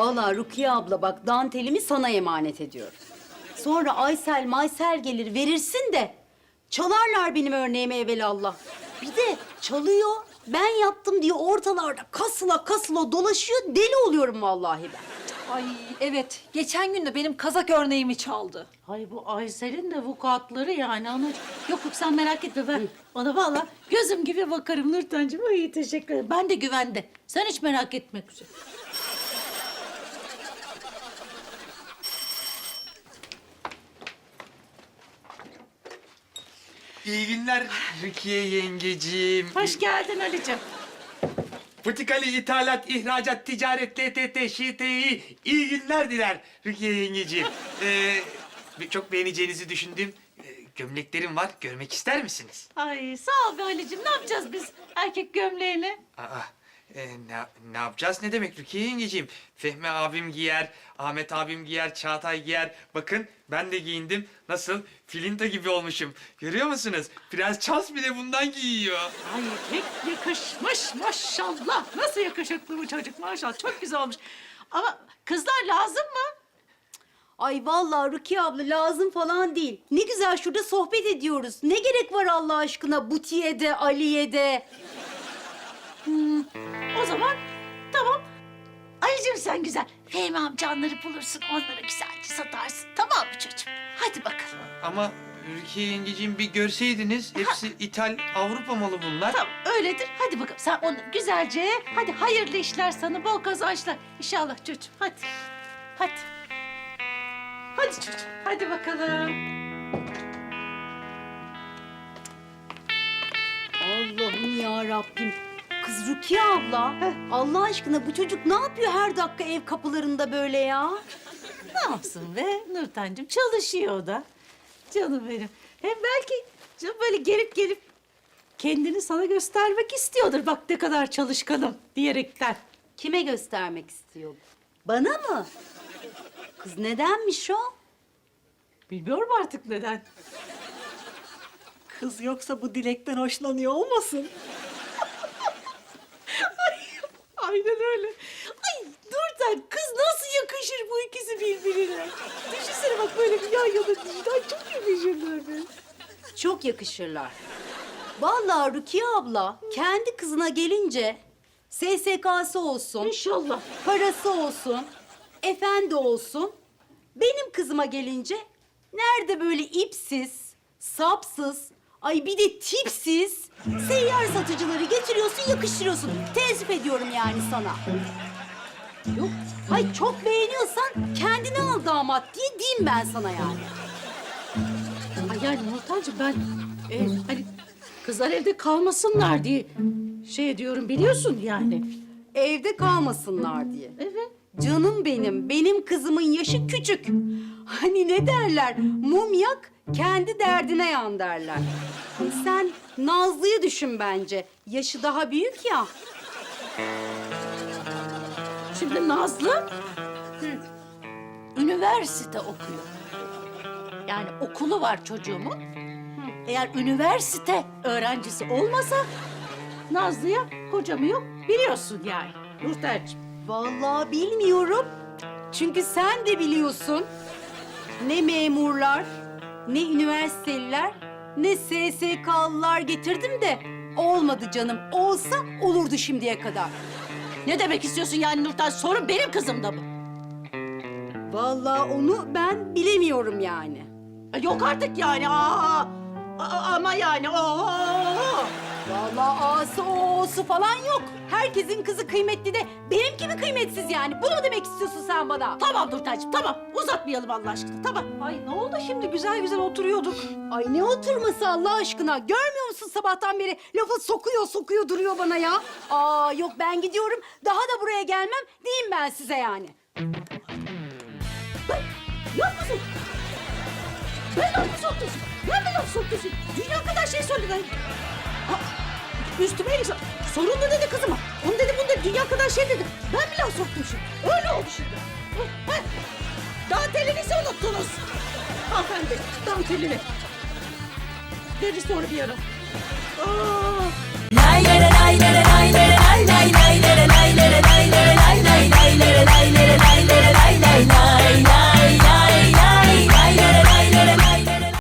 Vallahi Rukiye abla bak dantelimi sana emanet ediyorum. Sonra Aysel Maysel gelir verirsin de çalarlar benim örneğimi evelallah. Bir de çalıyor ben yaptım diye ortalarda kasıla kasıla dolaşıyor deli oluyorum vallahi ben. Ay evet. Geçen gün de benim kazak örneğimi çaldı. Ay bu Aysel'in de vukuatları yani anacığım. Yok yok sen merak etme ben ona valla gözüm gibi bakarım Nurten'cim. Ay teşekkür ederim. Ben de güvende. Sen hiç merak etme güzel. İyi günler Rukiye yengeciğim. Hoş geldin Ali'cim. Butikali ithalat, ihracat, ticaret, TTT, ŞTİ iyi günler diler Rukiye yengeciğim. Ee, çok beğeneceğinizi düşündüğüm e, gömleklerim var. Görmek ister misiniz? Ay sağ ol be Ali'cim. Ne yapacağız biz erkek gömleğini? Aa, e, ne, ne yapacağız ne demek Rukiye yengeciğim? Fehmi abim giyer, Ahmet abim giyer, Çağatay giyer. Bakın ben de giyindim. Nasıl? Filinta gibi olmuşum. Görüyor musunuz? Prens Charles bile bundan giyiyor. Ay pek yakışmış maşallah. Nasıl yakışıklı bu çocuk maşallah. Çok güzel olmuş. Ama kızlar lazım mı? Ay vallahi Rukiye abla lazım falan değil. Ne güzel şurada sohbet ediyoruz. Ne gerek var Allah aşkına Butiye de, Aliye de. O zaman tamam. Ali'cim sen güzel. Fehmi amcanları bulursun onları güzelce satarsın. Tamam mı çocuğum? Hadi bakalım. Ama Rukiye yengeciğim bir görseydiniz hepsi ithal Avrupa malı bunlar. Tamam öyledir. Hadi bakalım sen onu güzelce hadi hayırlı işler sana bol kazançlar. İnşallah çocuğum hadi. Hadi. Hadi çocuğum hadi bakalım. Allah'ım ya Rabbim. Kız Rukiye abla, Allah aşkına bu çocuk ne yapıyor her dakika ev kapılarında böyle ya? Ne yapsın be Nurten'cim çalışıyor o da. Canım benim. Hem belki canım böyle gelip gelip kendini sana göstermek istiyordur. Bak ne kadar çalışkanım diyerekten. Kime göstermek istiyor? Bana mı? Kız nedenmiş o? Bilmiyorum artık neden. Kız yoksa bu dilekten hoşlanıyor olmasın? Ay, aynen öyle. Ay Nurten kız nasıl yakışır bu ikisi birbirine? Düşünsene bak böyle bir yan yana düşün. Ay çok yakışırlar be. Çok yakışırlar. Vallahi Rukiye abla kendi kızına gelince SSK'sı olsun, İnşallah. parası olsun, efendi olsun. Benim kızıma gelince nerede böyle ipsiz, sapsız, ay bir de tipsiz seyyar satıcıları getiriyorsun, yakıştırıyorsun. Teessüf ediyorum yani sana. Yok, hay çok beğeniyorsan kendine al damat diye diyeyim ben sana yani. Ay yani Nurten'cim ben e, hani kızlar evde kalmasınlar diye şey diyorum biliyorsun yani. Evde kalmasınlar diye. Evet. Canım benim, benim kızımın yaşı küçük. Hani ne derler, mum yak, kendi derdine yan derler. Sen Nazlı'yı düşün bence. Yaşı daha büyük ya. Şimdi Nazlı üniversite okuyor. Yani okulu var çocuğumun. Eğer üniversite öğrencisi olmasa Nazlı'ya kocamı yok biliyorsun yani. Nurten'cim. Vallahi bilmiyorum. Çünkü sen de biliyorsun. Ne memurlar, ne üniversiteliler, ne SSK'lılar getirdim de olmadı canım. Olsa olurdu şimdiye kadar. Ne demek istiyorsun yani Nurten? Sorun benim kızımda mı? Vallahi onu ben bilemiyorum yani. Yok artık yani. Aa, Aa, ama yani. Aa. Ağası oğusu falan yok. Herkesin kızı kıymetli de benimki mi kıymetsiz yani? Bunu mu demek istiyorsun sen bana? Tamam Nurten'cim tamam. Uzatmayalım Allah aşkına tamam. Ay ne oldu şimdi güzel güzel oturuyorduk. Ay ne oturması Allah aşkına? Görmüyor musun sabahtan beri lafı sokuyor sokuyor duruyor bana ya? Aa yok ben gidiyorum. Daha da buraya gelmem diyeyim ben size yani. Yok musun? Ben laf sokuyorsun. Ben mi laf sokuyorsun? Dünya kadar şey söyledin. Ha, Üstüme sa- Sorunlu dedi kızıma. Onu dedi bunu dedi. Dünya kadar şey dedi. Ben laf soktum şimdi? Öyle oldu şimdi. Ha, ha. Dantelinizi unuttunuz. Hanımefendi dantelini. Veririz sonra bir ara. Aa. Lay lay lay lay lay lay